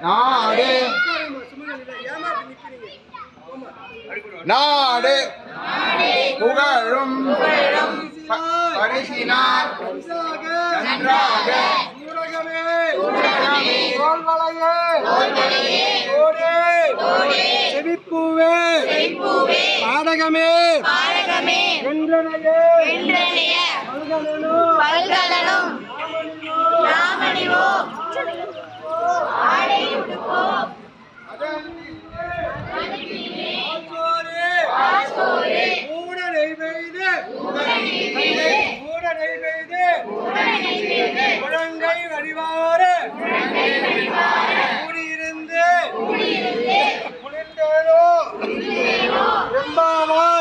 நாடு. நாடு புகழும். பரிசினார் நன்றாக. தோல்வளையே ஓடே செவிப்பூவே பாடகமே வென்றனையே பல்கலனும் ராமனிவோ ஆடையுடுப்போ வழிவாறு